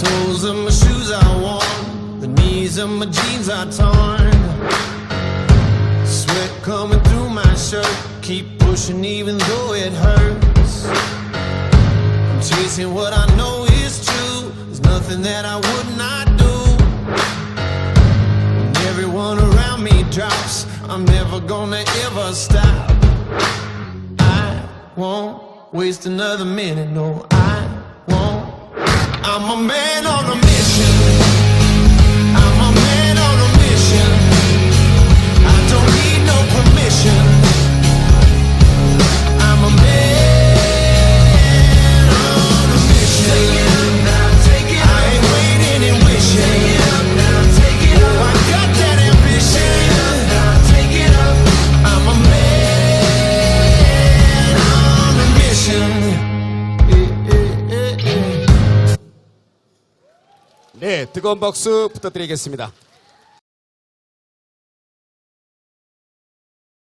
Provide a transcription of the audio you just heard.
soles of my shoes are worn, the knees of my jeans are torn. Sweat coming through my shirt, keep pushing even though it hurts. I'm chasing what I know is true, there's nothing that I would not do. When everyone around me drops, I'm never gonna ever stop. I won't waste another minute, no, I I'm a man on a mission. 네, 뜨거운 박수 부탁드리겠습니다.